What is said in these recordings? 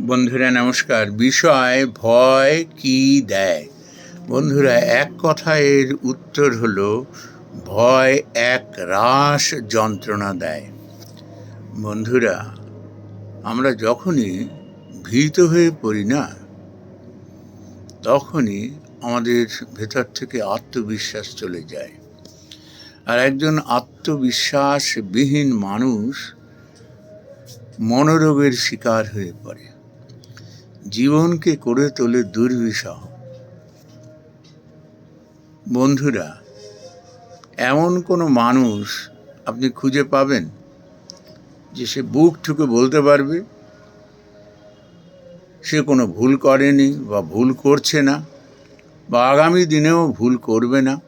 বন্ধুরা, নমস্কার। বিষয় ভয় কি দেয়? বন্ধুরা, এক কথা এর উত্তর হলো, ভয় এক রাস যন্ত্রণা দেয়। বন্ধুরা, আমরা যখনই ভীত হয়ে পড়ি না, তখনই আমাদের ভেতর থেকে আত্মবিশ্বাস চলে যায়। আর একজন আত্মবিশ্বাসবিহীন মানুষ মনোরোগের শিকার হয়ে পড়ে। জীবনকে করে তোলে দুর্বিষহ। বন্ধুরা, এমন কোনো মানুষ আপনি খুঁজে পাবেন যে সে বুক ঠুকে বলতে পারবে? সে কোনো ভুল করেনি বা ভুল করছে না বা আগামী দিনেও ভুল করবে না।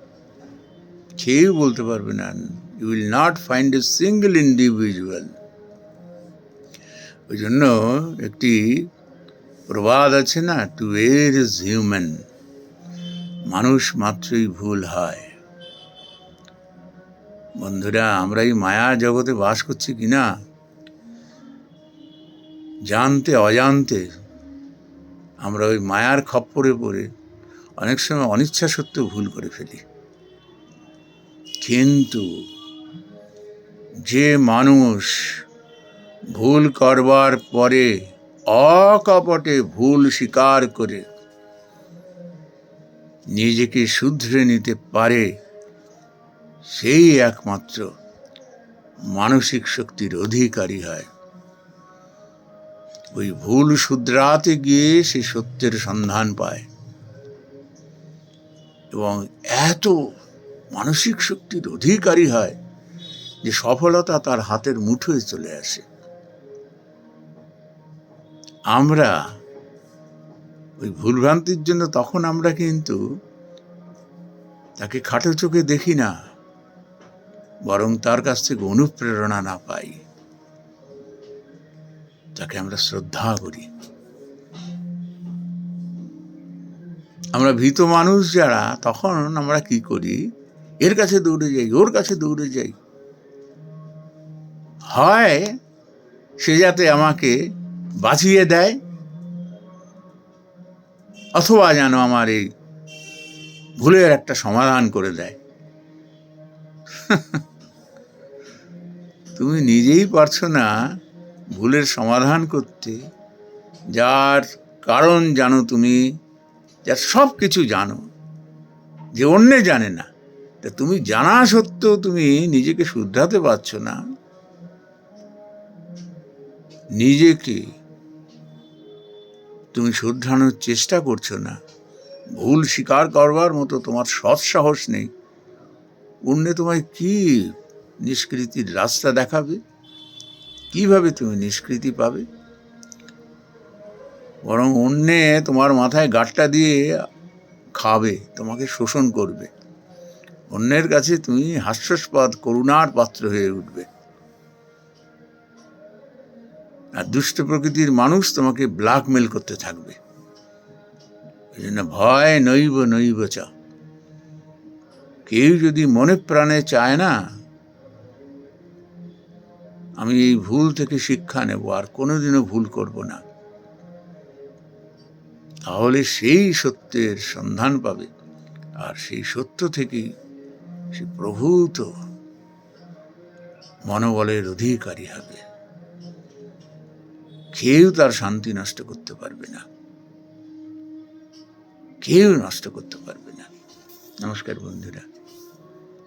কেউ বলতে পারবে না you will not find a single individual ওই জন্য একটি প্রবাদ আছে না টু এর ইজ হিউম্যান মানুষ মাত্রই ভুল হয়। বন্ধুরা, আমরা এই মায়া জগতে বাস করছি কি না জানতে, অজান্তে আমরা ওই মায়ার খপ্পরে পড়ে অনেক সময় অনিচ্ছা সত্ত্বেও ভুল করে ফেলি। কিন্তু যে মানুষ ভুল করবার পরে অকপটে ভুল স্বীকার করে নিজেকে শুধরে নিতে পারে সেই একমাত্র মানসিক শক্তির অধিকারী হয়। ওই ভুল শুধরাতে গিয়ে সে সত্যের সন্ধান পায়। এবং এত মানসিক শক্তির অধিকারী হয় যে সফলতা তার হাতের মুঠোয় চলে আসে। আমরা ওই ভুলভ্রান্তির জন্য তখন আমরা কিন্তু তাকে খাটো চোখে দেখি না, বরং তার কাছ থেকে অনুপ্রেরণা না পাই। তাকে আমরা শ্রদ্ধা করি। আমরা ভীত মানুষ যারা, তখন আমরা কি করি? এর কাছে দৌড়ে যাই, ওর কাছে দৌড়ে যাই। হয় সে যাতে আমাকে বাঁচিয়ে দেয়। অথবা যেন আমার এই ভুলের একটা সমাধান করে দেয়। তুমি নিজেই পারছ না ভুলের সমাধান করতে। যার কারণ জানো তুমি, যার সব কিছু জানো। যে অন্যে জানে না, তা তুমি জানা সত্ত্বেও তুমি নিজেকে শুধরাতে পারছ না। নিজেকে তুমি শুধরানোর চেষ্টা করছ না। ভুল স্বীকার করবার মতো তোমার সৎসাহস নেই। অন্যে তোমায় কি নিষ্কৃতির রাস্তা দেখাবে? কীভাবে তুমি নিষ্কৃতি পাবে? বরং অন্যে তোমার মাথায় গাঁটটা দিয়ে খাবে, তোমাকে শোষণ করবে। অন্যের কাছে তুমি হাস্যস্পদ, করুণার পাত্র হয়ে উঠবে। আর দুষ্ট প্রকৃতির মানুষ তোমাকে ব্ল্যাকমেল করতে থাকবে। এই জন্য ভয় নৈব নৈব চ। কেউ যদি মনে প্রাণে চায় না, আমি এই ভুল থেকে শিক্ষা নেব, আর কোনোদিনও ভুল করব না। তাহলে সেই সত্যের সন্ধান পাবে, আর সেই সত্য থেকেই সে প্রভূত মনোবলের অধিকারী হবে। কেউ তার শান্তি নষ্ট করতে পারবে না। কেউ নষ্ট করতে পারবে না। নমস্কার বন্ধুরা।